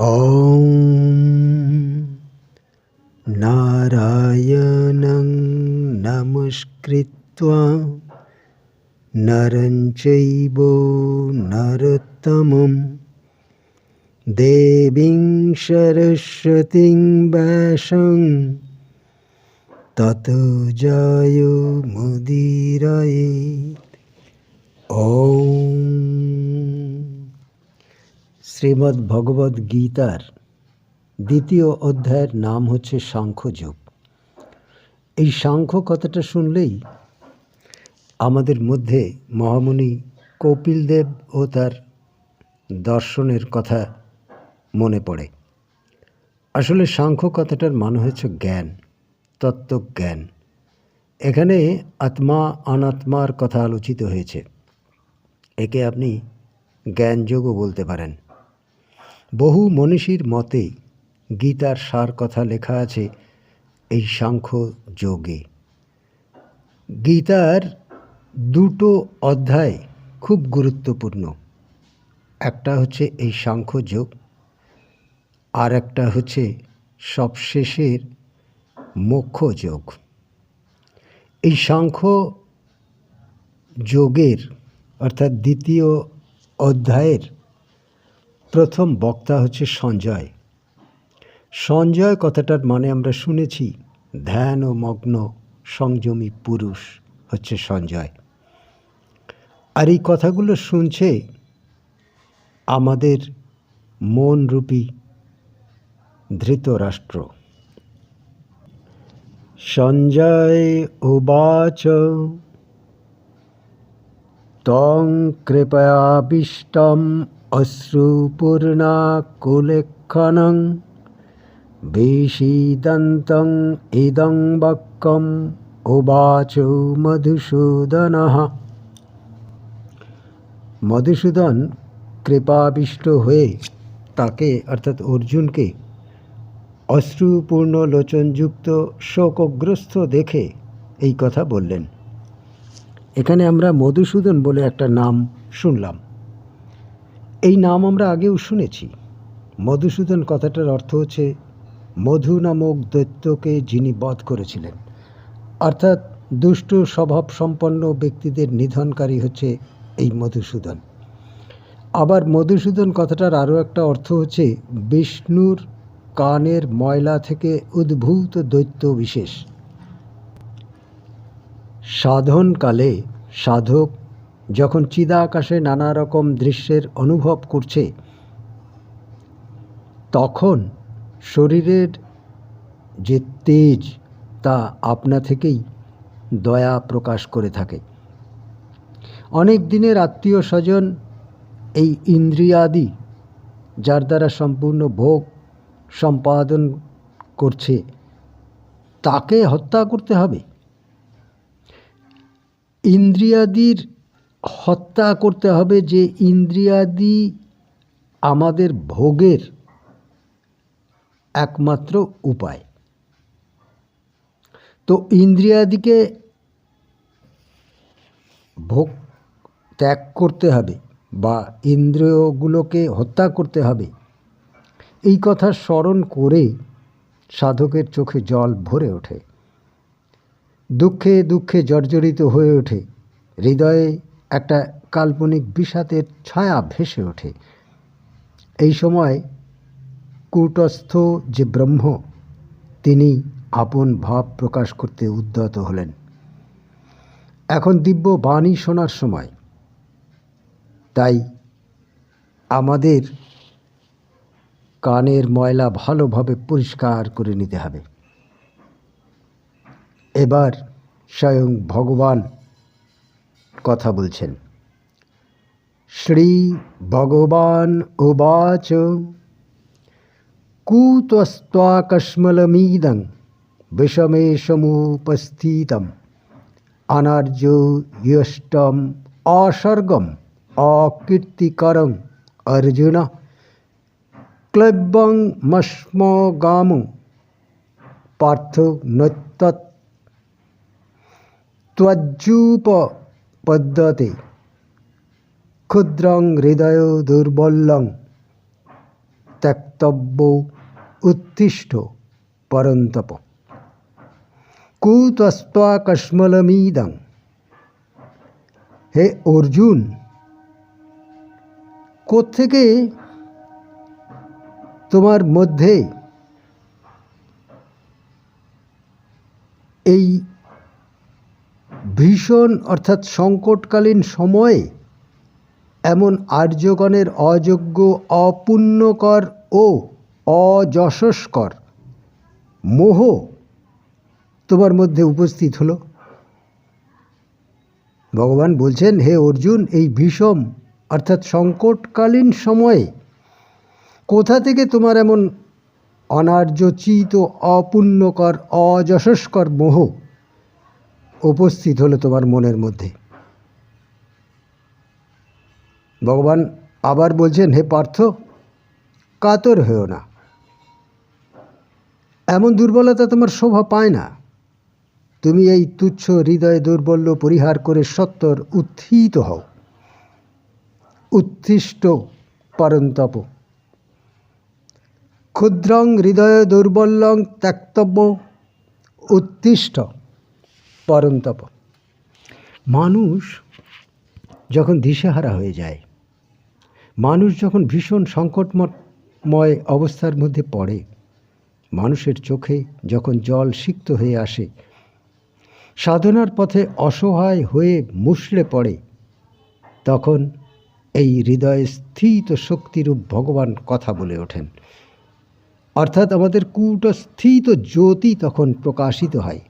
ॐ नारायणं नमस्कृत्वा नरं चैव नरतमं देवीं सरस्वतीं व्यासं ततो जयो मुदिरये ॐ শ্রীমদ্ ভগবদ গীতার দ্বিতীয় অধ্যায়ের নাম হচ্ছে সাংখ্যযোগ। এই সাংখ্য কথাটা শুনলেই আমাদের মধ্যে মহামুনি কপিলদেব ও তার দর্শনের কথা মনে পড়ে। আসলে সাংখ্য কথাটার মানে হচ্ছে জ্ঞান, তত্ত্বজ্ঞান। এখানে আত্মা অনাত্মার কথা আলোচিত হয়েছে। একে আপনি জ্ঞানযোগও বলতে পারেন। বহু মনীষীর মতে গীতার সার কথা লেখা আছে এই সাংখ্য যোগে। গীতার দুটো অধ্যায় খুব গুরুত্বপূর্ণ। একটা হচ্ছে এই সাংখ্য যোগ, আর একটা হচ্ছে সবশেষের মোক্ষ যোগ। এই সাংখ্য যোগের অর্থাৎ দ্বিতীয় অধ্যায়ের প্রথম বক্তা হচ্ছে সঞ্জয়। সঞ্জয় কথাটার মানে আমরা শুনেছি, ধ্যান ও মগ্ন, সংযমী পুরুষ হচ্ছে সঞ্জয়। আর এই কথাগুলো শুনছে আমাদের মনরূপী ধৃতরাষ্ট্র সঞ্জয় উবাচ तं অশ্রুপূর্ণাকুলেখনং কুলেক্ষণং ইদং বক্কম উবাচ মধুসূদন মধুসূদন কৃপাবিষ্ট হয়ে তাকে অর্থাৎ অর্জুনকে অশ্রুপূর্ণ লোচনযুক্ত শোকগ্রস্ত দেখে এই কথা বললেন। এখানে আমরা মধুসূদন বলে একটা নাম শুনলাম। এই নাম আমরা আগেও শুনেছি। মধুসূদন কথাটার অর্থ হচ্ছে, মধু নামক দৈত্যকে যিনি বধ করেছিলেন। অর্থাৎ দুষ্ট স্বভাব সম্পন্ন ব্যক্তিদের নিধনকারী হচ্ছে এই মধুসূদন। আবার মধুসূদন কথাটার আরও একটা অর্থ হচ্ছে, বিষ্ণুর কানের ময়লা থেকে উদ্ভূত দৈত্য বিশেষ। সাধনকালে সাধক যখন চিদাকাশে নানা রকম দৃশ্যের অনুভব করছে, তখন শরীরের যে তেজ তা আপনা থেকেই দয়া প্রকাশ করে থাকে। অনেক দিনের আত্মীয় স্বজন এই ইন্দ্রিয়াদি, যার দ্বারা সম্পূর্ণ ভোগ সম্পাদন করছে, তাকে হত্যা করতে হবে। ইন্দ্রিয়াদির হত্যা করতে হবে যে ইন্দ্রিয়াদি আমাদের ভোগের একমাত্র উপায়। তো ইন্দ্রিয়াদিকে ভোগ ত্যাগ করতে হবে বা ইন্দ্রিয়গুলোকে হত্যা করতে হবে, এই কথা স্মরণ করে সাধকের চোখে জল ভরে ওঠে। দুঃখে দুঃখে জর্জরিত হয়ে ওঠে। হৃদয়ে একটা কাল্পনিক বিষাদের ছায়া ভেসে ওঠে। এই সময় কূটস্থ যে ব্রহ্ম, তিনি আপন ভাব প্রকাশ করতে উদ্যত হলেন। এখন দিব্য বাণী শোনার সময়। তাই আমাদের কানের ময়লা ভালোভাবে পরিষ্কার করে নিতে হবে। এবার স্বয়ং ভগবান কথা বলছেন। শ্রী ভগবান উবাচ, কুতস্ত্বাকস্মলমিদং বিষমেশমুপস্থিতম অনার্য ইয়ষ্টম অসর্গম অকীর্তিকরং অর্জুন ক্লব্যং মস্মগাম পার্থ নত্যৎ ত্বজ্জুপপদ্যতে ক্ষুদ্রং হৃদয় দুর্বলং ত্যক্তব্য উত্তিষ্ঠ পরন্তপ। কুতস্ত্বা কশ্মলমিদং হে অর্জুন, কোত্থেকে তোমার মধ্যে এই ভীষণ অর্থাৎ সংকটকালীন সময়ে এমন আর্যগণের অযোগ্য, অপুণ্যকর ও অযশস্কর মোহ তোমার মধ্যে উপস্থিত হলো। ভগবান বলছেন, হে অর্জুন, এই বিষম অর্থাৎ সংকটকালীন সময়ে কোথা থেকে তোমার এমন অনার্যচিত, অপুণ্যকর, অযশস্কর মোহ উপস্থিত হলো তোমার মনের মধ্যে। ভগবান আবার বলছেন, হে পার্থ, কাতর হয়েও না। এমন দুর্বলতা তোমার শোভা পায় না। তুমি এই তুচ্ছ হৃদয় দুর্বল্য পরিহার করে সত্তর উত্থিত হও। উত্থিষ্ট পরন্তপ। ক্ষুদ্রং হৃদয় দুর্বল্যং ত্যক্তব্য। উত্তিষ্ঠ পরন্তপ। মানুষ যখন দিশেহারা হয়ে যায়, মানুষ যখন ভীষণ সংকটময় অবস্থার মধ্যে পড়ে, মানুষের চোখে যখন জল সিক্ত হয়ে আসে, সাধনার পথে অসহায় হয়ে মুষড়ে পড়ে, তখন এই হৃদয়ে স্থিত শক্তিরূপ ভগবান কথা বলে ওঠেন। অর্থাৎ আমাদের কূটস্থিত জ্যোতি তখন প্রকাশিত হয়।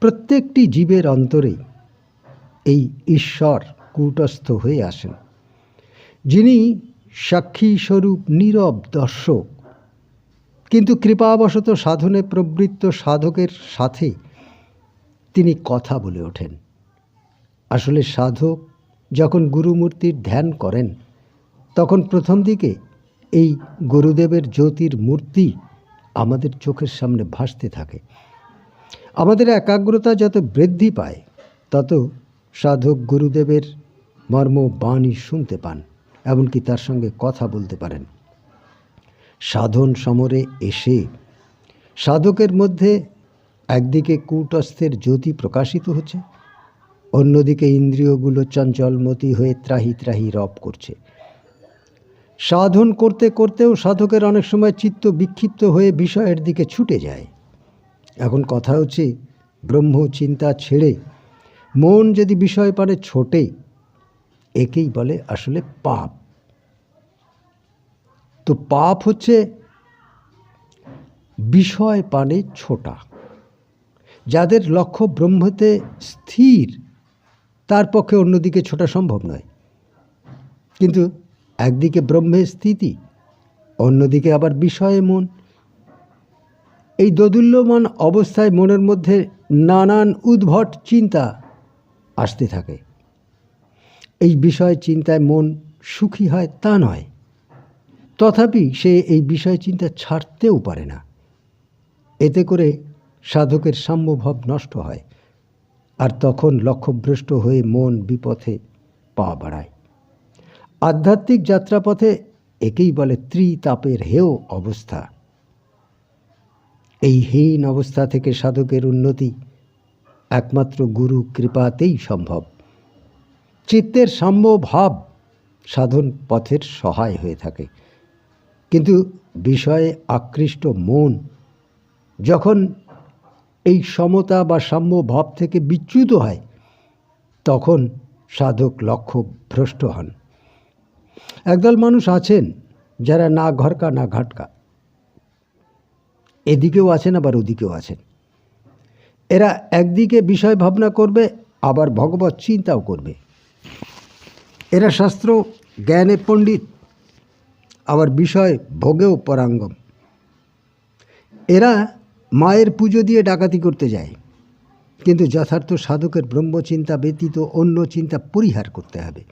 প্রত্যেকটি জীবের অন্তরে এই ঈশ্বর কূটস্থ হয়ে আসেন। যিনি সাক্ষী স্বরূপ নীরব দর্শক। কিন্তু কৃপাবশত সাধনে প্রবৃত্ত সাধকের সাথে তিনি কথা বলে ওঠেন। আসলে সাধক যখন গুরুমূর্তির ধ্যান করেন, তখন প্রথম দিকে এই গুরুদেবের জ্যোতির মূর্তি আমাদের চোখের সামনে ভাসতে থাকে। আমাদের একাগ্রতা যত বৃদ্ধি পায়, তত সাধক গুরুদেবের মর্ম বাণী শুনতে পান, এমনকি তার সঙ্গে কথা বলতে পারেন। সাধন সমরে এসে সাধকের মধ্যে একদিকে কূটস্থের জ্যোতি প্রকাশিত হচ্ছে, অন্যদিকে ইন্দ্রিয়গুলো চঞ্চলমতি হয়ে ত্রাহি ত্রাহি রব করছে। সাধন করতে করতেও সাধকের অনেক সময় চিত্ত বিক্ষিপ্ত হয়ে বিষয়ের দিকে ছুটে যায়। এখন কথা হচ্ছে ব্রহ্ম চিন্তা ছেড়ে, মন যদি বিষয় পারে ছোটে, একেই বলে আসলে পাপ। তো পাপ হচ্ছে বিষয় পানে ছোটা, যাদের লক্ষ্য ব্রহ্মতে স্থির, তার পক্ষে অন্যদিকে ছোটা সম্ভব নয়। কিন্তু একদিকে ব্রহ্মের স্থিতি, অন্যদিকে আবার বিষয়ে মন। এই দোদুল্যমান অবস্থায় মনের মধ্যে নানান উদ্ভট চিন্তা আসতে থাকে। এই বিষয় চিন্তায় মন সুখী হয় তা নয়। তথাপি সে এই বিষয় চিন্তা ছাড়তেও পারে না। এতে করে সাধকের সাম্যভাব নষ্ট হয় আর তখন লক্ষ্যভ্রষ্ট হয়ে মন বিপথে পা বাড়ায়। আধ্যাত্মিক যাত্রাপথে একেই বলে ত্রিতাপের হেয় অবস্থা। এই হীন অবস্থা থেকে সাধকের উন্নতি একমাত্র গুরু কৃপাতেই সম্ভব। চিত্তের সাম্য ভাব সাধন পথের সহায় হয়ে থাকে। কিন্তু বিষয়ে আকৃষ্ট মন যখন এই সমতা বা সাম্য ভাব থেকে বিচ্যুত হয়, তখন সাধক লক্ষ্য ভ্রষ্ট হন। একদল মানুষ আছেন যারা না ঘরকা, না ঘাটকা। এদিকেও আছেন, আবার ওদিকেও আছেন। এরা একদিকে বিষয় ভাবনা করবে, আবার ভগবত চিন্তাও করবে। এরা শাস্ত্র, জ্ঞানে পণ্ডিত, আবার বিষয় ভোগেও পরাঙ্গম। এরা মায়ের পুজো দিয়ে ডাকাতি করতে যায়, কিন্তু যথার্থ সাধকের ব্রহ্মচিন্তা ব্যতীত অন্য চিন্তা পরিহার করতে হবে।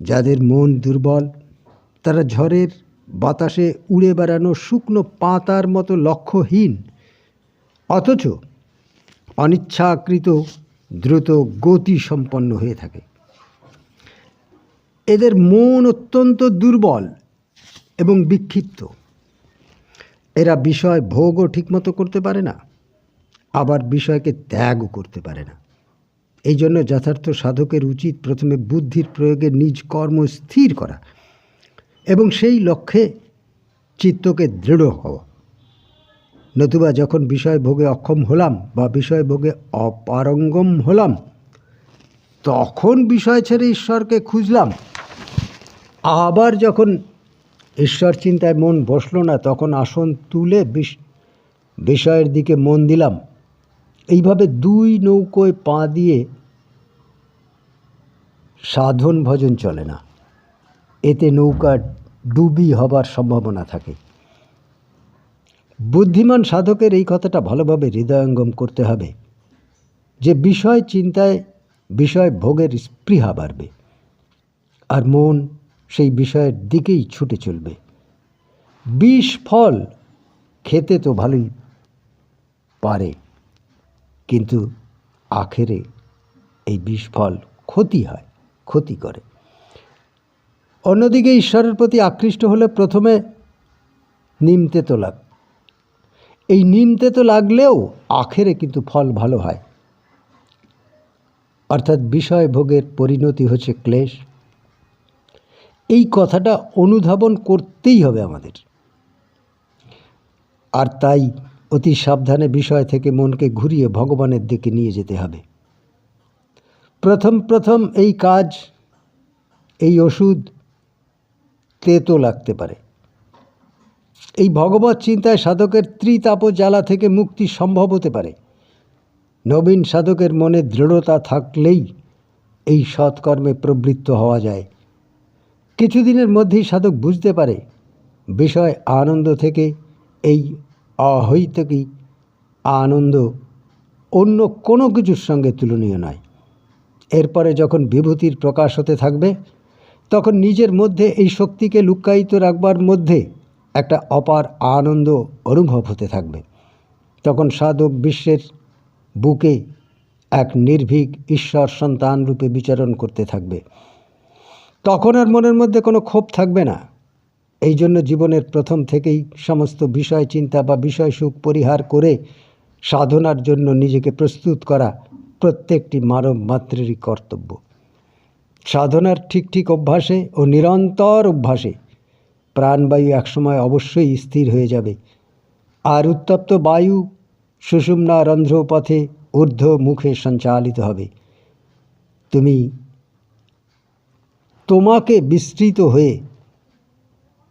যাদের মন দুর্বল, তারা ঝড়ের বাতাসে উড়ে বেড়ানো শুকনো পাতার মতো লক্ষ্যহীন। অথচ অনিচ্ছাকৃত দ্রুত গতি সম্পন্ন হয়ে থাকে। এদের মন অত্যন্ত দুর্বল এবং বিক্ষিপ্ত। এরা বিষয় ভোগও ঠিকমতো করতে পারে না, আবার বিষয়কে ত্যাগও করতে পারে না। এই জন্য যথার্থ সাধকের উচিত প্রথমে বুদ্ধির প্রয়োগে নিজ কর্ম স্থির করা। এবং সেই লক্ষ্যে চিত্তকে দৃঢ় হওয়া নতুবা যখন বিষয় ভোগে অক্ষম হলাম বা বিষয় ভোগে অপারঙ্গম হলাম, তখন বিষয় ছেড়ে ঈশ্বরকে খুঁজলাম। আবার যখন ঈশ্বর চিন্তায় মন বসল না, তখন আসন তুলে বিষ- বিষয়ের দিকে মন দিলাম। এইভাবে দুই নৌকোয় পা দিয়ে সাধন ভজন চলে না। এতে নৌকা ডুবি হবার সম্ভাবনা থাকে। বুদ্ধিমান সাধকের এই কথাটা ভালোভাবে হৃদয়ঙ্গম করতে হবে যে বিষয় চিন্তায়, বিষয় ভোগের স্পৃহা বাড়বে আর মন সেই বিষয়ের দিকেই ছুটে চলবে। বিষ, ফল খেতে তো ভালোই পারে, কিন্তু আখেরে এই বিষ, ফল ক্ষতি হয়, ক্ষতি করে। অন্যদিকে ঈশ্বরের প্রতি আকৃষ্ট হলে প্রথমে নিমতে তো লাগ এই নিমতে তো লাগলেও আখেরে কিন্তু ফল ভালো হয়। অর্থাৎ বিষয় ভোগের পরিণতি হচ্ছে ক্লেশ। এই কথাটা অনুধাবন করতেই হবে আমাদের। আর তাই অতি সাবধানে বিষয় থেকে মনকে ঘুরিয়ে ভগবানের দিকে নিয়ে যেতে হবে। প্রথম প্রথম এই কাজ, এই ওষুধ তেতো লাগতে পারে। এই ভগবত চিন্তায় সাধকের ত্রিতাপ জ্বালা থেকে মুক্তি সম্ভব হতে পারে। নবীন সাধকের মনে দৃঢ়তা থাকলেই এই সৎকর্মে প্রবৃত্ত হওয়া যায়। কিছুদিনের মধ্যেই সাধক বুঝতে পারে, বিষয় আনন্দ থেকে এই অহৈতকী আনন্দ অন্য কোনো কিছুর সঙ্গে তুলনীয় নয়। এরপরে যখন বিভূতির প্রকাশ হতে থাকবে তখন নিজের মধ্যে এই শক্তিকে লুক্কায়িত রাখবার মধ্যে একটা অপার আনন্দ অনুভব হতে থাকবে। তখন সাধক বিশ্বের বুকে এক নির্ভীক ঈশ্বর সন্তান রূপে বিচরণ করতে থাকবে। তখন আর মনের মধ্যে কোনো ক্ষোভ থাকবে না। এই জন্য জীবনের প্রথম থেকেই সমস্ত বিষয় চিন্তা বা বিষয় সুখ পরিহার করে সাধনার জন্য নিজেকে প্রস্তুত করা প্রত্যেকটি মানব মাত্রেরই কর্তব্য। সাধনার ঠিক ঠিক অভ্যাসে ও নিরন্তর অভ্যাসে প্রাণবায়ু একসময় অবশ্যই স্থির হয়ে যাবে। আর উত্তপ্ত বায়ু সুষুম্না রন্ধ্রপথে ঊর্ধ্ব মুখে সঞ্চালিত হবে। তুমি তোমাকে বিস্তৃত হয়ে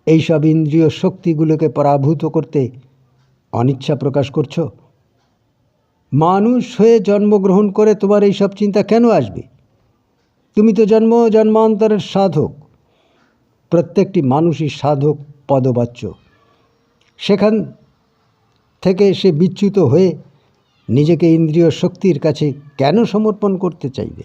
এইসব ইন্দ্রিয় শক্তিগুলোকে পরাভূত করতে অনিচ্ছা প্রকাশ করছ? মানুষ হয়ে জন্মগ্রহণ করে তোমার এইসব চিন্তা কেন আসবে? তুমি তো জন্ম, জন্মান্তরের সাধক। প্রত্যেকটি মানুষই সাধক, পদবাচ্য। সেখান থেকে সে বিচ্যুত হয়ে নিজেকে ইন্দ্রিয় শক্তির কাছে কেন সমর্পণ করতে চাইবে?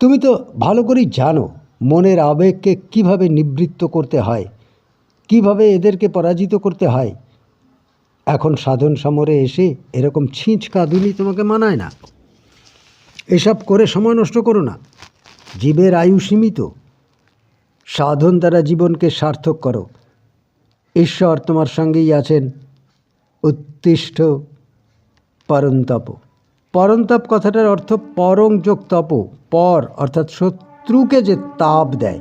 তুমি তো ভালো করেই জানো মনের আবেগকে কীভাবে নিবৃত্ত করতে হয়, কীভাবে এদেরকে পরাজিত করতে হয়। এখন সাধন সমরে এসে এরকম ছিঁচ কাঁদুনি তোমাকে মানায় না। এসব করে সময় নষ্ট করো না। জীবের আয়ু সীমিত। সাধন দ্বারা জীবনকে সার্থক করো। ঈশ্বর তোমার সঙ্গেই আছেন। উত্তিষ্ঠ পরন্তপ। পরন্তপ কথাটার অর্থ পরং যোগ তপ। পর অর্থাৎ শত্রুকে যে তাপ দেয়।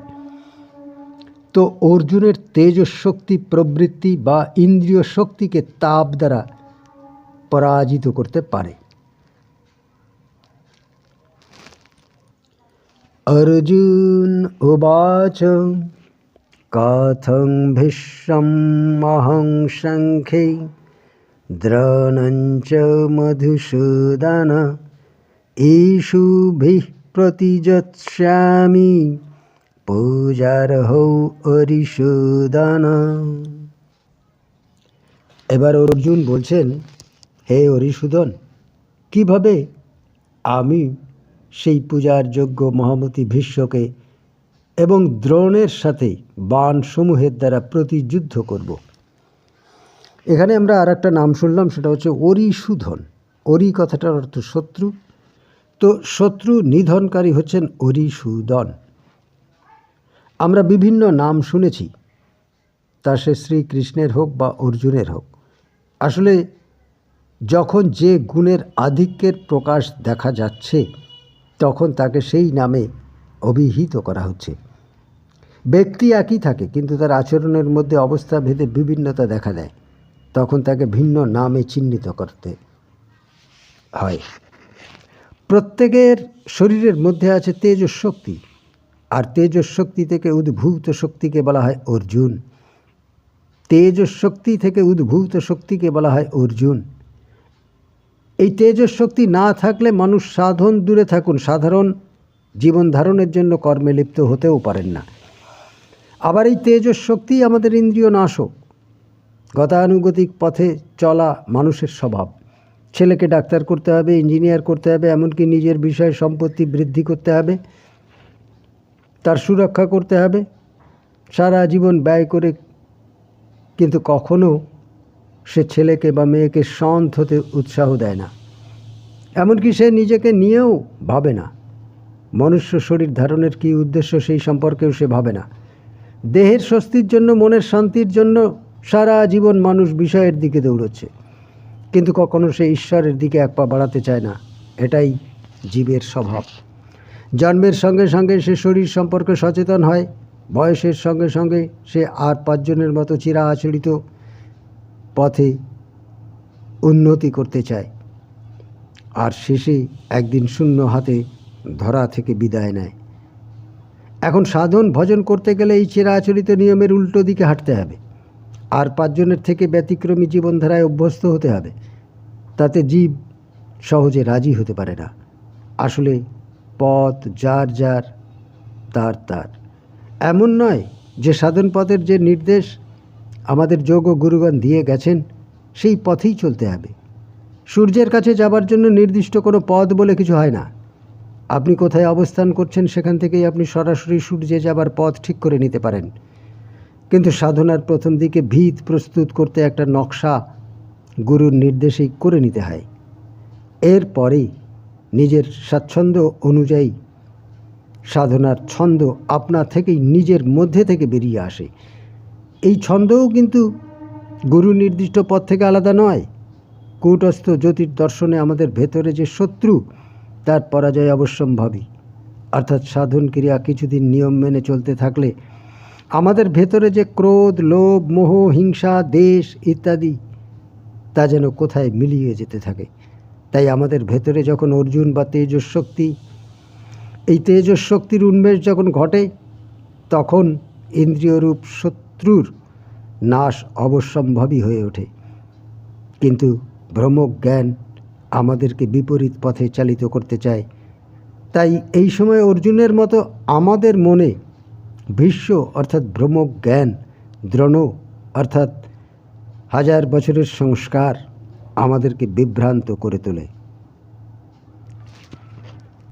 তো অর্জুনের তেজ শক্তি প্রবৃত্তি বা ইন্দ্রিয় শক্তিকে তাপ দ্বারা পরাজিত করতে পারে। অর্জুন উবাচ কথং ভীষ্মহং শঙ্খে দ্রণঞ্চ মধুসূদন ঈশুভিः প্রতিযৎস্যামি পূজারহৌ অরিসূদন এবার অর্জুন বলছেন, হে অরিসূদন কীভাবে আমি সেই পূজার যোগ্য মহামতি ভীষ্মকে এবং দ্রোণের সাথে বাণসমূহের দ্বারা প্রতিযুদ্ধ করব। এখানে আমরা আর একটা নাম শুনলাম, সেটা হচ্ছে অরিসূধন। অরি কথাটার অর্থ শত্রু। তো শত্রু নিধনকারী হচ্ছেন অরিসূদন আমরা বিভিন্ন নাম শুনেছি, তা সে শ্রীকৃষ্ণের হোক বা অর্জুনের হোক। আসলে যখন যে গুণের আধিক্যের প্রকাশ দেখা যাচ্ছে তখন তাকে সেই নামে অভিহিত করা হচ্ছে। ব্যক্তি একই থাকে, কিন্তু তার আচরণের মধ্যে অবস্থা ভেদে বিভিন্নতা দেখা দেয়। তখন তাকে ভিন্ন নামে চিহ্নিত করতে হয়। প্রত্যেকের শরীরের মধ্যে আছে তেজস শক্তি, আর তেজস শক্তি থেকে উদ্ভূত শক্তিকে বলা হয় অর্জুন। তেজস শক্তি থেকে উদ্ভূত শক্তিকে বলা হয় অর্জুন। এই তেজস শক্তি না থাকলে মানুষ সাধন দূরে থাকুন। সাধারণ জীবন ধারণের জন্য কর্মে লিপ্ত হতেও পারেন না। আবার এই তেজস শক্তি আমাদের ইন্দ্রিয় নাশক। গতানুগতিক পথে চলা মানুষের স্বভাব। ছেলেকে ডাক্তার করতে হবে, ইঞ্জিনিয়ার করতে হবে, এমনকি নিজের বিষয় সম্পত্তি বৃদ্ধি করতে হবে, তার সুরক্ষা করতে হবে। সারা জীবন ব্যয় করে কিন্তু কখনো সে ছেলেকে বা মেয়েকে সন্ত হতে উৎসাহ দেয় না। এমনকি সে নিজেকে নিয়েও ভাবে না। মনুষ্য শরীর ধারণের কী উদ্দেশ্য সেই সম্পর্কেও সে ভাবে না। দেহের স্বস্তির জন্য, মনের শান্তির জন্য সারা জীবন মানুষ বিষয়ের দিকে দৌড়চ্ছে। কিন্তু কখনো সে ঈশ্বরের দিকে এক পা বাড়াতে চায় না। এটাই জীবের স্বভাব। জন্মের সঙ্গে সঙ্গে সে শরীর সম্পর্কে সচেতন হয়। বয়সের সঙ্গে সঙ্গে সে আর পাঁচজনের মতো চিরা আচরিত পথে উন্নতি করতে চায়। আর শেষে একদিন শূন্য হাতে ধরা থেকে বিদায় নেয়। এখন সাধন ভজন করতে গেলে এই চিরাচরিত নিয়মের উল্টো দিকে হাঁটতে হবে। আর পাঁচজনের থেকে ব্যতিক্রমী জীবনধারায় অভ্যস্ত হতে হবে। তাতে জীব সহজে রাজি হতে পারে না। আসলে পথ যার যার, তার তার। এমন নয় যে সাধন পথের যে নির্দেশ আমাদের যোগ ও গুরুগণ দিয়ে গেছেন, সেই পথেই চলতে হবে। সূর্যের কাছে যাবার জন্য নির্দিষ্ট কোনো পথ বলে কিছু হয় না। আপনি কোথায় অবস্থান করছেন সেখান থেকেই আপনি সরাসরি সূর্যে যাবার পথ ঠিক করে নিতে পারেন। কিন্তু সাধনার প্রথম দিকে ভিত প্রস্তুত করতে একটা নকশা গুরুর নির্দেশেই করে নিতে হয়। এরপরেই নিজের স্বাচ্ছন্দ্য অনুযায়ী সাধনার ছন্দ আপনা থেকেই নিজের মধ্যে থেকে বেরিয়ে আসে। এই ছন্দও কিন্তু গুরু নির্দিষ্ট পথ থেকে আলাদা নয়। কূটস্থ জ্যোতির দর্শনে আমাদের ভেতরে যে শত্রু, তার পরাজয় অবশ্যম্ভাবী। অর্থাৎ সাধন ক্রিয়া কিছুদিন নিয়ম মেনে চলতে থাকলে আমাদের ভেতরে যে ক্রোধ, লোভ, মোহ, হিংসা, দেশ ইত্যাদি, তা যেন কোথায় মিলিয়ে যেতে থাকে। তাই আমাদের ভেতরে যখন অর্জুন বা তেজস শক্তি, এই তেজস শক্তির উন্মেষ যখন ঘটে, তখন ইন্দ্রিয়রূপ শত্রুর নাশ অবশ্যম্ভাবী হয়ে ওঠে। কিন্তু ব্রহ্মজ্ঞান আমাদেরকে বিপরীত পথে চালিত করতে চায়। তাই এই সময় অর্জুনের মতো আমাদের মনে বিশ্ব অর্থাৎ ব্রহ্মজ্ঞান, দ্রণ অর্থাৎ হাজার বছরের সংস্কার আমাদেরকে বিভ্রান্ত করে তোলে।